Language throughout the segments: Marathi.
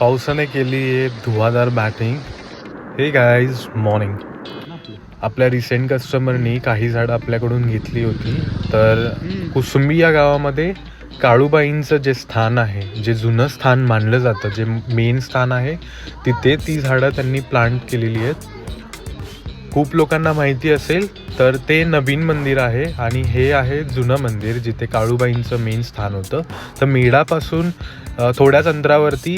पावसाने केली आहे धुवाधार बॅटिंग हे गाईज मॉर्निंग आपल्या रिसेंट कस्टमरनी काही झाडं आपल्याकडून घेतली होती. तर कुसुंबी या गावामध्ये काळूबाईंचं जे स्थान आहे जे जुनं स्थान मानलं जातं जे मेन स्थान आहे तिथे ती झाडं त्यांनी प्लांट केलेली आहेत. खूप लोकांना माहिती असेल तर ते नवीन मंदिर आहे आणि हे आहे जुनं मंदिर जिथे काळूबाईंचं मेन स्थान होतं. तर मेढापासून थोड्याच अंतरावरती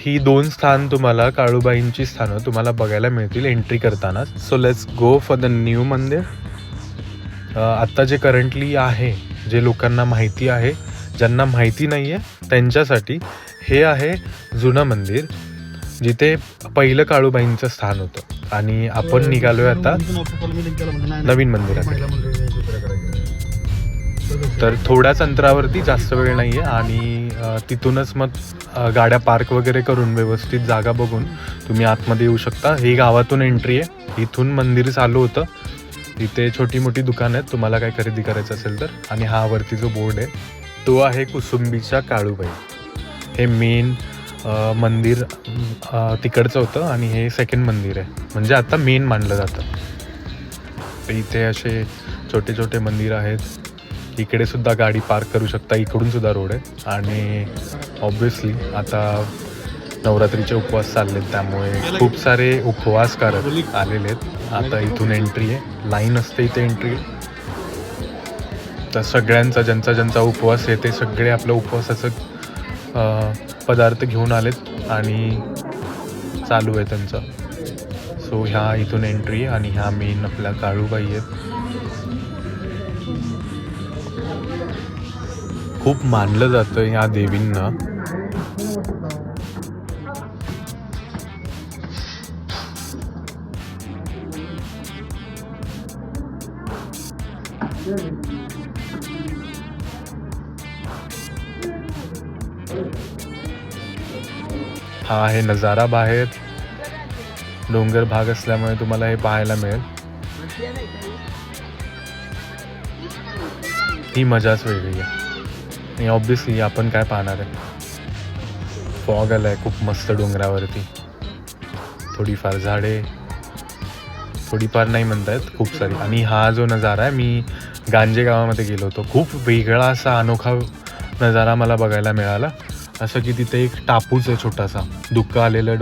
ही दोन स्थान तुम्हाला काळूबाईंची स्थानं तुम्हाला बघायला मिळतील एंट्री करताना. So let's go for the new mandir. आत्ता जे करंटली आहे जे लोकांना माहिती आहे ज्यांना माहिती नाही आहे त्यांच्यासाठी हे आहे जुनं मंदिर जिथे पहिलं काळूबाईंचं स्थान होतं. आणि आपण निघालोय आता नवीन मंदिराकडे तर थोड्याच अंतरावरती जास्त वेळ नाही आहे आणि तिथूनच मग गाड्या पार्क वगैरे करून व्यवस्थित जागा बघून तुम्ही आतमध्ये येऊ शकता. ही गावातून एंट्री आहे. इथून मंदिर चालू होतं. इथे छोटी मोठी दुकानं आहेत. तुम्हाला काय खरेदी करायचं असेल तर. आणि हा वरती जो बोर्ड आहे तो आहे कुसुंबीच्या काळूबाई. हे मेन मंदिर तिकडचं होतं आणि हे सेकंड मंदिर आहे. म्हणजे आता मेन मानलं जातं. इथे असे छोटे छोटे मंदिर आहेत. इकडे सुद्धा गाडी पार्क करू शकता इकडून सुद्धा रोड आहे. आणि ऑब्विसली आता नवरात्रीचे उपवास चाललेत त्यामुळे खूप सारे उपवासकारक आलेले आहेत. आता इथून एंट्री आहे. लाईन असते इथे एंट्री तर सगळ्यांचा ज्यांचा ज्यांचा उपवास आहे ते सगळे आपलं उपवासाचं पदार्थ घेऊन आलेत आणि चालू आहे त्यांचं. सो ह्या इथून एंट्री आहे आणि ह्या मेन आपल्या काळूबाई आहेत. खूप मानलं जातं ह्या देवींना. हा आहे नजारा बाहेर. डोंगर भाग असल्यामुळे तुम्हाला हे पाहायला मिळेल. ही मजाच वेगळी आहे. आणि ऑब्विसली आपण काय पाहणार आहे? फॉग आलाय खूप मस्त डोंगरावरती. थोडीफार झाडे. थोडीफार नाही म्हणतायत खूप सारी. आणि हा जो नजारा आहे मी गांजे गावामध्ये गेलो होतो. खूप वेगळा असा अनोखा नजारा मला बघायला मिळाला. असं की तिथे एक टापूच आहे छोटासा. दुःख आलेलं आहे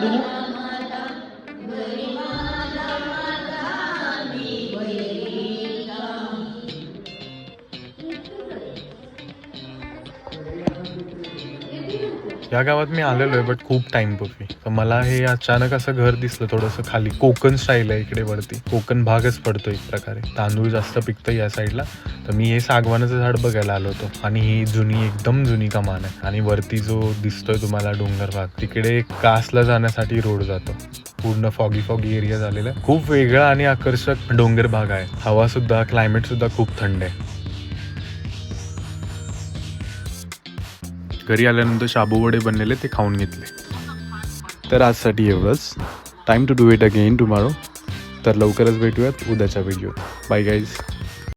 डोंगरामध्ये या गावात मी आलेलो आहे बट खूप टाइमपूर्वी तर मला हे अचानक असं घर दिसलं थोडंसं खाली. कोकण स्टाईल आहे इकडे वरती. कोकण भागच पडतो एक प्रकारे. तांदूळ जास्त पिकतं या साईडला तर मी हे सागवानाचं झाड बघायला आलो होतो. आणि ही जुनी एकदम जुनी कमान आहे. आणि वरती जो दिसतोय तुम्हाला डोंगर भाग तिकडे कासला जाण्यासाठी रोड जातो. पूर्ण फॉगी फॉगी एरिया झालेला. आहे खूप वेगळा आणि आकर्षक डोंगर भाग आहे. हवा सुद्धा क्लायमेट सुद्धा खूप थंड आहे. घरी आल्यानंतर शाबू वडे बनलेले ते खाऊन घेतले. तर आजसाठी एवढंच time to do it again tomorrow तर लवकरच भेटूयात उद्याच्या व्हिडिओ बाय गाईज